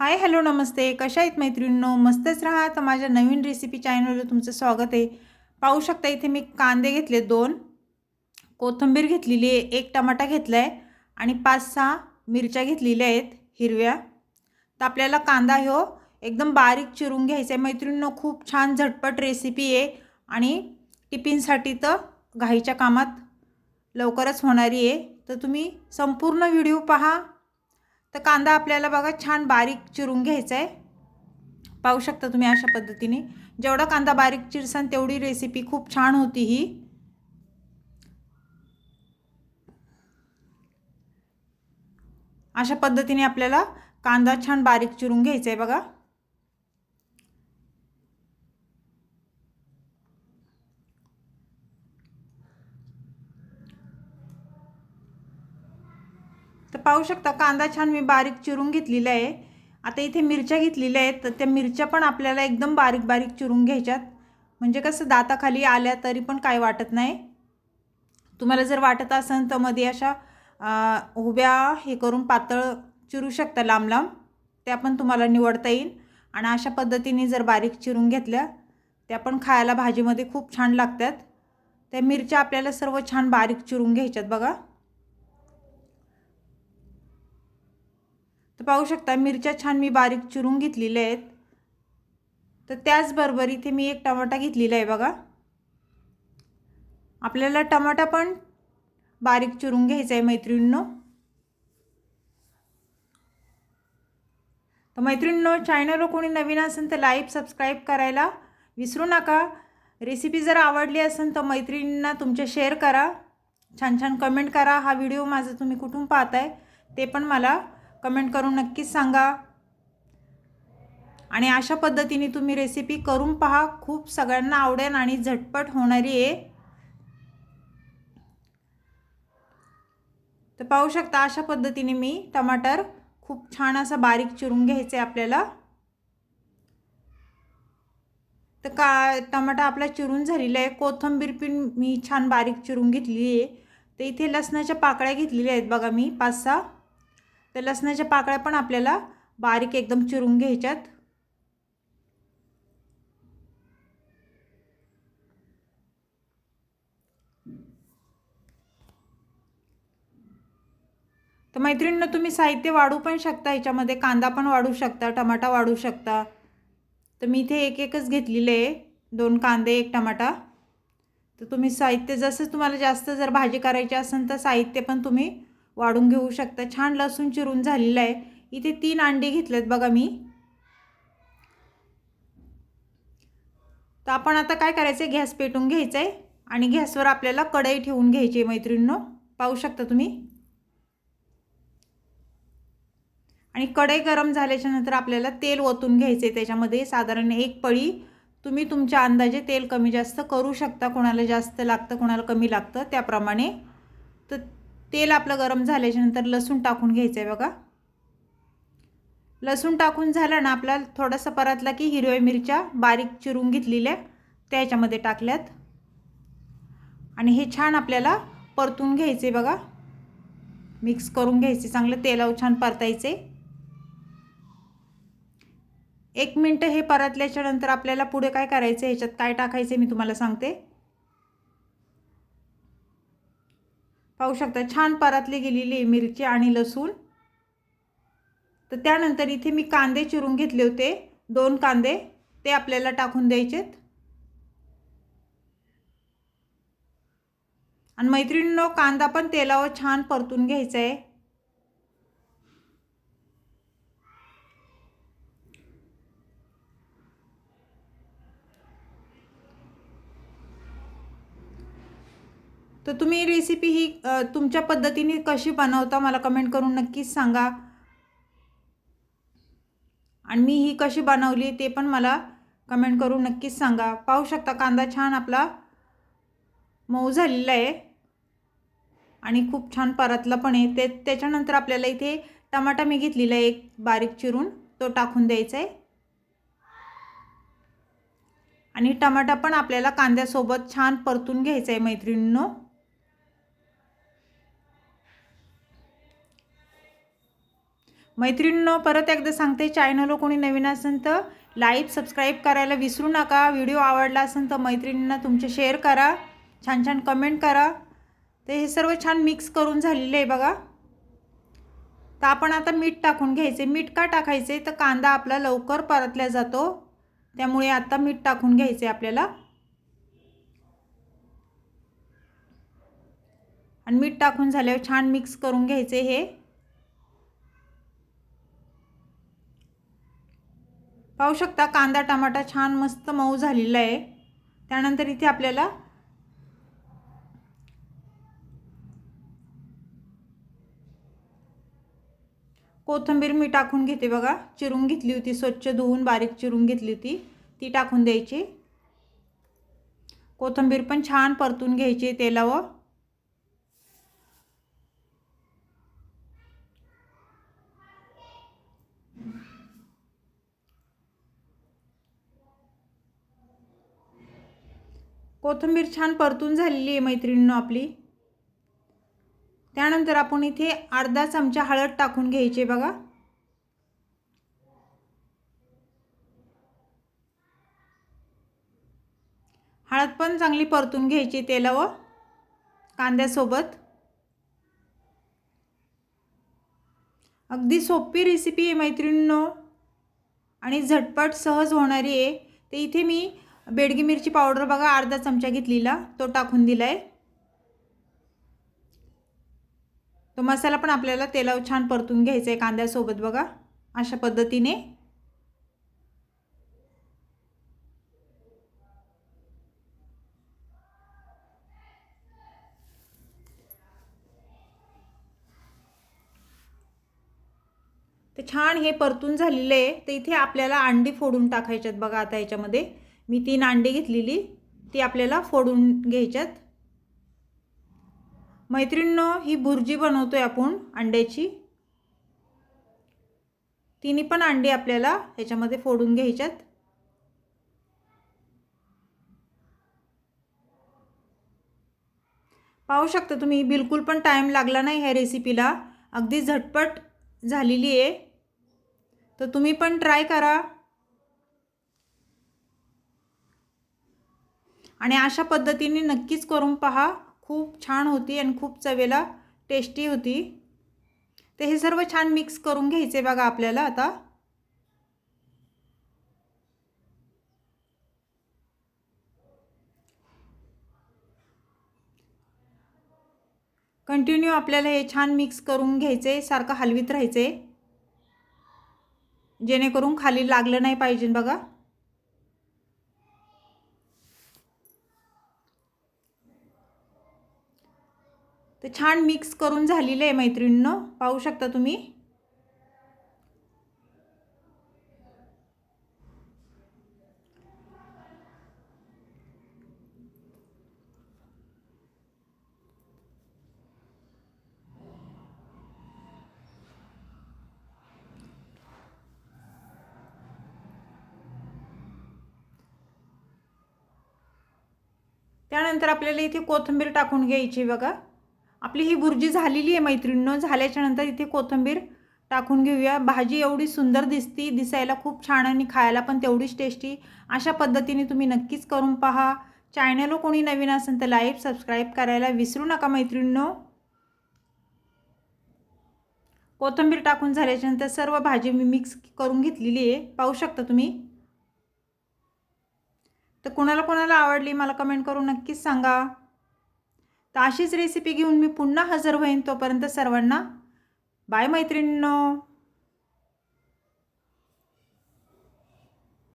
Hi hello नमस्ते. कशा आहेत मैत्रिणींनो? मस्तच राहा. तर माझ्या नवीन रेसिपी चॅनलवर तुमचं स्वागत आहे. पाहू शकता इथे मी कांदे घेतले दोन कोथिंबीर घेतलेली आहे एक टमाटा घेतला आहे आणि पाच सहा मिरच्या घेतलेल्या आहेत हिरव्या. तर आपल्याला कांदा ह्यो एकदम बारीक चिरून घ्यायचा आहे. मैत्रिणींनो खूप छान झटपट रेसिपी आहे आणि टिफिनसाठी तर घाईच्या कामात लवकरच होणारी आहे. तर तुम्ही संपूर्ण व्हिडिओ पहा. तर कांदा आपल्याला बघा छान बारीक चिरून घ्यायचा आहे पाहू शकता तुम्ही अशा पद्धतीने. जेवढा कांदा बारीक चिरसान तेवढी रेसिपी खूप छान होती ही. अशा पद्धतीने आपल्याला कांदा छान बारीक चिरून घ्यायचा आहे बघा तर पाहू शकता कांदा छान मी बारीक चिरून घेतलेला आहे. आता इथे मिरच्या घेतलेल्या आहेत तर त्या मिरच्या पण आपल्याला एकदम बारीक बारीक चिरून घ्यायच्यात. म्हणजे कसं दाताखाली आल्या तरी पण काय वाटत नाही. तुम्हाला जर वाटत असेल तर मध्ये अशा उभ्या हे करून पातळ चिरू शकता लांब लांब त्या पण तुम्हाला निवडता येईल. आणि अशा पद्धतीने जर बारीक चिरून घेतल्या त्या पण खायला भाजीमध्ये खूप छान लागतात. त्या मिरच्या आपल्याला सर्व छान बारीक चिरून घ्यायच्यात बघा. तर पाहू शकता मिरच्या छान मी बारीक चिरून घेतलेल्या आहेत. तर त्याचबरोबर इथे मी एक टमाटा घेतलेला आहे बघा. आपल्याला टमाटा पण बारीक चिरून घ्यायचा आहे मैत्रिणींनो. तर मैत्रिणींनो चॅनलवर कोणी नवीन असेल तर लाईक सबस्क्राईब करायला विसरू नका. रेसिपी जर आवडली असेल तर मैत्रिणींना तुमच्या शेअर करा. छान छान कमेंट करा. हा व्हिडिओ माझा तुम्ही कुठून पाहताय ते पण मला कमेंट करून नक्कीच सांगा. आणि अशा पद्धतीने तुम्ही रेसिपी करून पहा. खूप सगळ्यांना आवडेल आणि झटपट होणारी आहे. तर पाहू शकता अशा पद्धतीने मी टमाटर खूप छान असा बारीक चिरून घ्यायचं आहे आपल्याला. तर का टमाटा आपला चिरून झालेला आहे. कोथंबीर पण मी छान बारीक चिरून घेतलेली आहे. तर इथे लसणाच्या पाकळ्या घेतलेल्या आहेत बघा मी पाच सहा. तर लसणाच्या पाकळ्या पण आपल्याला बारीक एकदम चिरून घ्यायच्यात. तर मैत्रिणींना तुम्ही साहित्य वाढू पण शकता ह्याच्यामध्ये कांदा पण वाढू शकता टमाटा वाढू शकता. तर मी इथे एक एकच घेतलेले आहे दोन कांदे एक टमाटा. तर तुम्ही साहित्य जसं तुम्हाला जास्त जर भाजी करायची असेल तर साहित्य पण तुम्ही वाढून घेऊ शकता. छान लसूण चिरून झालेलं आहे. इथे तीन अंडे घेतलेत बघा मी. तर आपण आता काय करायचं आहे गॅस पेटून घ्यायचं आहे आणि गॅसवर आपल्याला कढई ठेवून घ्यायची आहे मैत्रिणींनो. पाहू शकता तुम्ही. आणि कढई गरम झाल्याच्यानंतर आपल्याला तेल ओतून घ्यायचं आहे त्याच्यामध्ये साधारण एक पळी तुम्ही तुमच्या अंदाजे तेल कमी जास्त करू शकता. कोणाला जास्त लागतं कोणाला कमी लागतं त्याप्रमाणे. तर तेल आपलं गरम झाल्याच्यानंतर लसूण टाकून घ्यायचं आहे बघा. लसूण टाकून झालं ना आपल्याला थोडंसं परतला की हिरव्या मिरच्या बारीक चिरून घेतलेल्या त्याच्यामध्ये टाकल्यात. आणि हे छान आपल्याला परतून घ्यायचे बघा. मिक्स करून घ्यायचे चांगलं तेलावर छान परतायचे एक मिनटं हे परतल्याच्यानंतर आपल्याला पुढे काय करायचं ह्याच्यात काय टाकायचे मी तुम्हाला सांगते. पाहू शकता छान परतली गेलेली आहे मिरची आणि लसूण. तर त्यानंतर इथे मी कांदे चिरून घेतले होते दोन कांदे ते आपल्याला टाकून द्यायचेत. आणि मैत्रिणींनो कांदा पण तेलावर छान परतून घ्यायचा आहे. तर तुम्ही रेसिपी ही तुमच्या पद्धतीने कशी बनवता मला कमेंट करून नक्कीच सांगा. आणि मी ही कशी बनवली ते पण मला कमेंट करून नक्कीच सांगा. पाहू शकता कांदा छान आपला मऊ झालेला आहे. आणि खूप छान परतला पण आहे. ते त्याच्यानंतर आपल्याला इथे टमाटा मी घेतलेला आहे एक बारीक चिरून. तो टाकून द्यायचा आहे. आणि टमाटा पण आपल्याला कांद्यासोबत छान परतून घ्यायचा आहे मैत्रिणींनो. मैत्रिणींनो परत एकदा सांगते चॅनलवर कोणी नवीन असेल तर लाईक सबस्क्राईब करायला विसरू नका. व्हिडिओ आवडला असेल तर मैत्रिणींना तुमचे शेअर करा. छान छान कमेंट करा. तर हे सर्व छान मिक्स करून झालेलं आहे बघा. तर आपण आता मीठ टाकून घ्यायचे. मीठ का टाकायचे? तर कांदा आपला लवकर परतल्या जातो. त्यामुळे आता मीठ टाकून घ्यायचे आपल्याला. आणि मीठ टाकून झाल्यावर छान मिक्स करून घ्यायचे हे. पाहू शकता कांदा टमाटा छान मस्त मऊ झालेला आहे. त्यानंतर इथे आपल्याला कोथिंबीर मी टाकून घेते बघा. चिरून घेतली होती स्वच्छ धुवून बारीक चिरून घेतली होती. ती टाकून द्यायची. कोथिंबीर पण छान परतून घ्यायची तेलावर. कोथिंबीर छान परतून झालेली आहे मैत्रिणीनं आपली. त्यानंतर आपण इथे अर्धा चमचा हळद टाकून घ्यायची बघा. हळद पण चांगली परतून घ्यायची तेलावर कांद्यासोबत. अगदी सोपी रेसिपी आहे मैत्रिणींनो. आणि झटपट सहज होणारी आहे. तर इथे मी बेडगी मिरची पावडर बघा अर्धा चमचा घेतलेला. तो टाकून दिला आहे तो मसाला पण आपल्याला तेलावर छान परतून घ्यायचा आहे कांद्यासोबत बघा. अशा पद्धतीने. ते छान हे परतून झालेलं आहे. तर इथे आपल्याला अंडी फोडून टाकायच्यात बघा आता याच्यामध्ये. मी तीन अंडी घेतलेली ती आपल्याला फोडून घ्यायच्यात. मैत्रिणींनो ही भुर्जी बनवतो आहे आपण अंड्याची. तिन्ही पण अंडी आपल्याला ह्याच्यामध्ये फोडून घ्यायच्यात. पाहू शकता तुम्ही बिलकुल पण टाईम लागला नाही ह्या रेसिपीला अगदी झटपट झालेली आहे तर तुम्ही पण ट्राय करा. आणि अशा पद्धतीने नक्कीच करून पहा. खूप छान होती आणि खूप चवेला टेस्टी होती. तर हे सर्व छान मिक्स करून घ्यायचे बघा आपल्याला आता. कंटिन्यू आपल्याला हे छान मिक्स करून घ्यायचे सारखं हलवीत राहायचे. जेणेकरून खाली लागलं नाही पाहिजे बघा. तर छान मिक्स करून झालेलं आहे मैत्रिणीनं. पाहू शकता तुम्ही. त्यानंतर आपल्याला इथे कोथिंबीर टाकून घ्यायची बघा. आपली ही भुर्जी झालेली आहे मैत्रिणीनं झाल्याच्यानंतर इथे कोथिंबीर टाकून घेऊया. भाजी एवढी सुंदर दिसती दिसायला खूप छान आणि खायला पण तेवढीच टेस्टी अशा पद्धतीने तुम्ही नक्कीच करून पहा. चॅनल कोणी नवीन असेल तर लाईक सबस्क्राईब करायला विसरू नका मैत्रिणींनो. कोथिंबीर टाकून झाल्याच्यानंतर सर्व भाजी मी मिक्स करून घेतलेली आहे. पाहू शकता तुम्ही? तर कोणाला कोणाला आवडली मला कमेंट करून नक्कीच सांगा. तर अशीच रेसिपी घेऊन मी पुन्हा हजर होईन तोपर्यंत सर्वांना बाय मैत्रिणींनो.